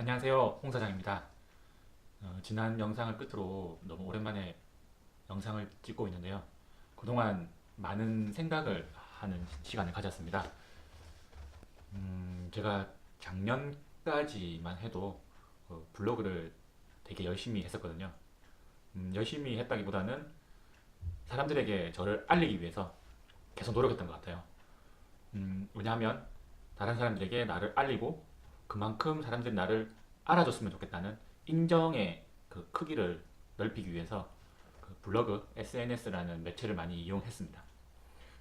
안녕하세요. 홍 사장입니다. 어, 지난 영상을 끝으로 너무 오랜만에 영상을 찍고 있는데요. 그동안 많은 생각을 하는 시간을 가졌습니다. 음, 제가 작년까지만 해도 어, 블로그를 되게 열심히 했었거든요. 음, 열심히 했다기보다는 사람들에게 저를 알리기 위해서 계속 노력했던 것 같아요. 음, 왜냐하면 다른 사람들에게 나를 알리고 그만큼 사람들이 나를 알아줬으면 좋겠다는 인정의 그 크기를 넓히기 위해서 그 블로그, SNS라는 매체를 많이 이용했습니다.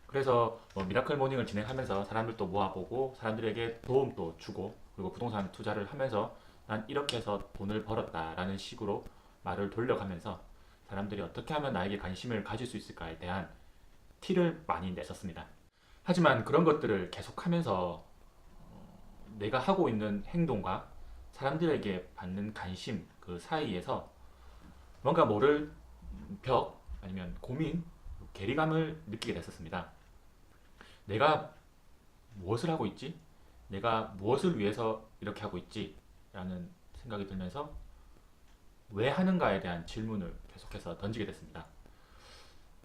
그래서 뭐 미라클 모닝을 진행하면서 사람들도 모아보고 사람들에게 도움도 주고 그리고 부동산 투자를 하면서 난 이렇게 해서 돈을 벌었다라는 식으로 말을 돌려가면서 사람들이 어떻게 하면 나에게 관심을 가질 수 있을까에 대한 티를 많이 냈었습니다. 하지만 그런 것들을 계속하면서 내가 하고 있는 행동과 사람들에게 받는 관심 그 사이에서 뭔가 모를 벽 아니면 고민, 괴리감을 느끼게 됐었습니다. 내가 무엇을 하고 있지? 내가 무엇을 위해서 이렇게 하고 있지? 라는 생각이 들면서 왜 하는가에 대한 질문을 계속해서 던지게 됐습니다.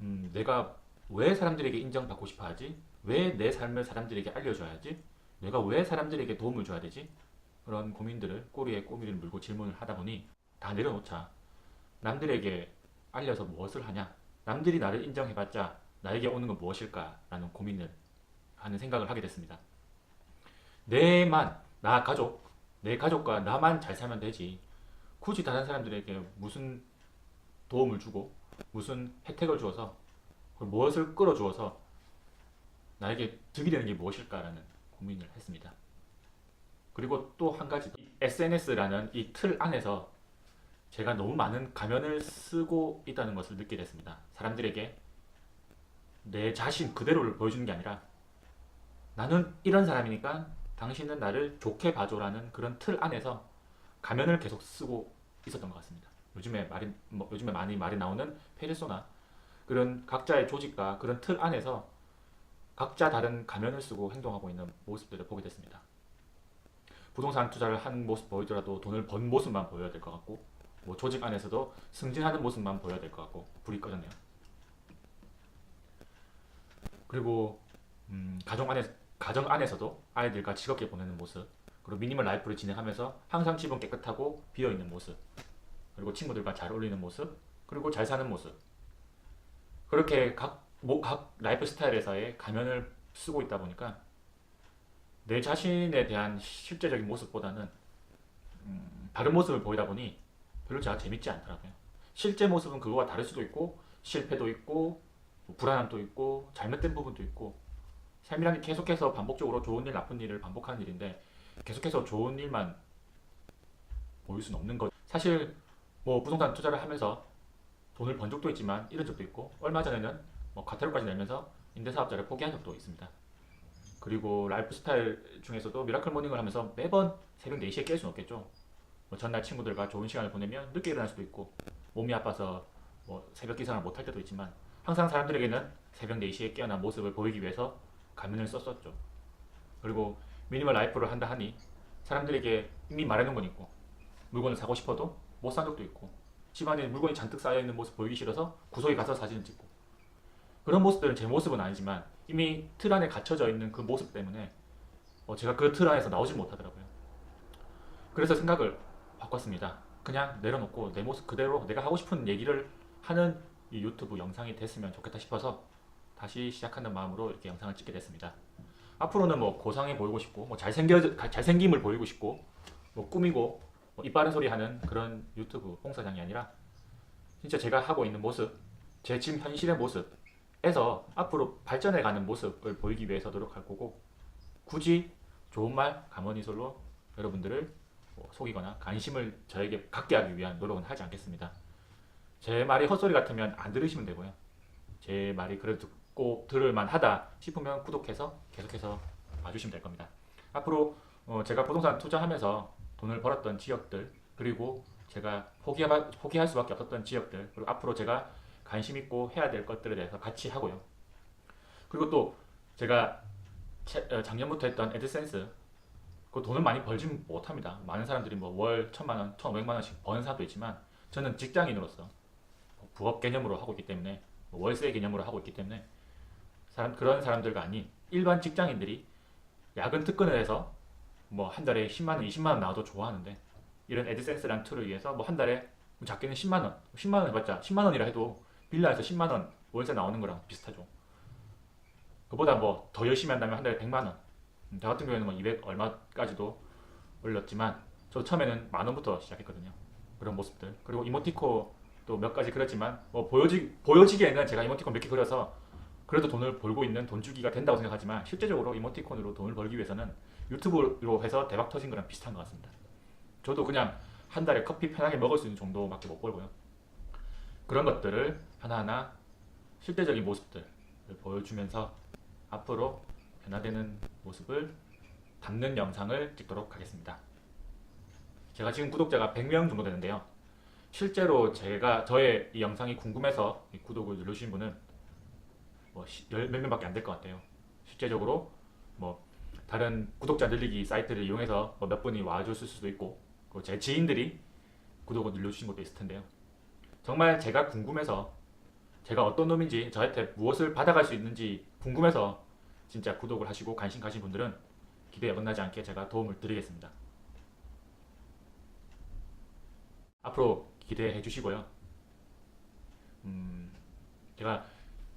음, 내가 왜 사람들에게 인정받고 싶어 하지? 왜 내 삶을 사람들에게 알려줘야 하지? 내가 왜 사람들에게 도움을 줘야 되지? 그런 고민들을 꼬리에 꼬리를 물고 질문을 하다 보니 다 내려놓자. 남들에게 알려서 무엇을 하냐? 남들이 나를 인정해봤자 나에게 오는 건 무엇일까? 라는 고민을 하는 생각을 하게 됐습니다. 내만, 나 가족, 내 가족과 나만 잘 살면 되지. 굳이 다른 사람들에게 무슨 도움을 주고 무슨 혜택을 주어서 무엇을 끌어주어서 나에게 득이 되는 게 무엇일까라는 고민을 했습니다. 그리고 또 한 가지 SNS라는 이 틀 안에서 제가 너무 많은 가면을 쓰고 있다는 것을 느끼게 됐습니다. 사람들에게 내 자신 그대로를 보여주는 게 아니라 나는 이런 사람이니까 당신은 나를 좋게 봐줘라는 그런 틀 안에서 가면을 계속 쓰고 있었던 것 같습니다. 요즘에 말이 뭐 요즘에 많이 말이 나오는 페르소나 그런 각자의 조직과 그런 틀 안에서 각자 다른 가면을 쓰고 행동하고 있는 모습들을 보게 됐습니다. 부동산 투자를 한 모습 보이더라도 돈을 번 모습만 보여야 될 것 같고 뭐 조직 안에서도 승진하는 모습만 보여야 될 것 같고 불이 꺼졌네요. 그리고 음, 가정 안에 가정 안에서도 아이들과 즐겁게 보내는 모습 그리고 미니멀 라이프를 진행하면서 항상 집은 깨끗하고 비어 있는 모습 그리고 친구들과 잘 어울리는 모습 그리고 잘 사는 모습 그렇게 각, 뭐, 각 라이프 스타일에서의 가면을 쓰고 있다 보니까 내 자신에 대한 실제적인 모습보다는 음, 다른 모습을 보이다 보니 별로 제가 재밌지 않더라고요. 실제 모습은 그거와 다를 수도 있고 실패도 있고 뭐 불안함도 있고 잘못된 부분도 있고 삶이란 게 계속해서 반복적으로 좋은 일 나쁜 일을 반복하는 일인데 계속해서 좋은 일만 보일 수는 없는 거. 사실 뭐 부동산 투자를 하면서 돈을 번 적도 있지만 잃은 적도 있고 얼마 전에는 뭐 과태료까지 내면서 임대사업자를 포기한 적도 있습니다. 그리고 라이프 스타일 중에서도 미라클 모닝을 하면서 매번 새벽 4시에 깰 수는 없겠죠. 뭐 전날 친구들과 좋은 시간을 보내면 늦게 일어날 수도 있고 몸이 아파서 뭐 새벽 기상을 못할 때도 있지만 항상 사람들에게는 새벽 4시에 깨어난 모습을 보이기 위해서 가면을 썼었죠. 그리고 미니멀 라이프를 한다 하니 사람들에게 이미 말해놓은 건 있고 물건을 사고 싶어도 못 산 적도 있고 집안에 물건이 잔뜩 쌓여 있는 모습 보이기 싫어서 구석에 가서 사진을 찍고 그런 모습들은 제 모습은 아니지만 이미 틀 안에 갇혀져 있는 그 모습 때문에 어, 제가 그 틀 안에서 나오질 못하더라고요. 그래서 생각을 바꿨습니다. 그냥 내려놓고 내 모습 그대로 내가 하고 싶은 얘기를 하는 이 유튜브 영상이 됐으면 좋겠다 싶어서 다시 시작하는 마음으로 이렇게 영상을 찍게 됐습니다. 앞으로는 뭐 고상해 보이고 싶고 뭐 잘생겨 잘생김을 보이고 싶고 뭐 꾸미고 뭐 이빠른 소리 하는 그런 유튜브 홍 사장이 아니라 진짜 제가 하고 있는 모습, 제 지금 현실의 모습 에서 앞으로 발전해가는 모습을 보이기 위해서 노력할 거고 굳이 좋은 말 감언이솔로 여러분들을 뭐 속이거나 관심을 저에게 갖게 하기 위한 노력은 하지 않겠습니다. 제 말이 헛소리 같으면 안 들으시면 되고요. 제 말이 그래도 듣고 들을만 하다 싶으면 구독해서 계속해서 봐주시면 될 겁니다. 앞으로 어, 제가 부동산 투자하면서 돈을 벌었던 지역들 그리고 제가 포기할 수밖에 없었던 지역들 그리고 앞으로 제가 관심 있고 해야 될 것들에 대해서 같이 하고요. 그리고 또 제가 체- 어, 작년부터 했던 애드센스 그 돈을 많이 벌지 못합니다. 많은 사람들이 뭐 월 천만 원, 천오백만 원씩 버는 사람도 있지만 저는 직장인으로서 부업 개념으로 하고 있기 때문에 뭐 월세 개념으로 하고 있기 때문에 사람 그런 사람들과 아닌 일반 직장인들이 야근 특근을 해서 뭐 한 달에 10만 원, 20만 원 나와도 좋아하는데 이런 애드센스라는 툴을 위해서 뭐 한 달에 작게는 10만 원, 10만 원 해봤자 10만 원이라 해도 빌라에서 10만 원 월세 나오는 거랑 비슷하죠. 그보다 뭐 더 열심히 한다면 한 달에 100만 원. 음, 저 같은 경우에는 뭐 200 얼마까지도 올렸지만 저 처음에는 만 원부터 시작했거든요. 그런 모습들. 그리고 이모티콘 또몇 가지 그렸지만 뭐 보여지 보여지기에는 제가 이모티콘 몇 개 그려서 그래도 돈을 벌고 있는 돈 주기가 된다고 생각하지만 실제적으로 이모티콘으로 돈을 벌기 위해서는 유튜브로 해서 대박 터진 거랑 비슷한 것 같습니다. 저도 그냥 한 달에 커피 편하게 먹을 수 있는 정도밖에 못 벌고요. 그런 것들을 하나하나 실제적인 모습들을 보여주면서 앞으로 변화되는 모습을 담는 영상을 찍도록 하겠습니다. 제가 지금 구독자가 100명 정도 되는데요. 실제로 제가 저의 이 영상이 궁금해서 이 구독을 누르신 분은 뭐몇 명밖에 안 될 것 같아요. 실제적으로 뭐 다른 구독자 늘리기 사이트를 이용해서 뭐 몇 분이 와줬을 수도 있고 제 지인들이 구독을 눌러주신 것도 있을 텐데요. 정말 제가 궁금해서 제가 어떤 놈인지 저한테 무엇을 받아갈 수 있는지 궁금해서 진짜 구독을 하시고 관심 가신 분들은 기대에 어긋나지 않게 제가 도움을 드리겠습니다. 앞으로 기대해 주시고요. 음, 제가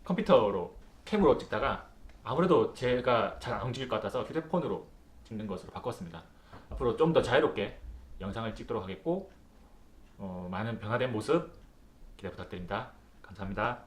컴퓨터로 캠으로 찍다가 아무래도 제가 잘 안 움직일 것 같아서 휴대폰으로 찍는 것으로 바꿨습니다. 앞으로 좀 더 자유롭게 영상을 찍도록 하겠고 어, 많은 변화된 모습 기대 부탁드립니다. 감사합니다.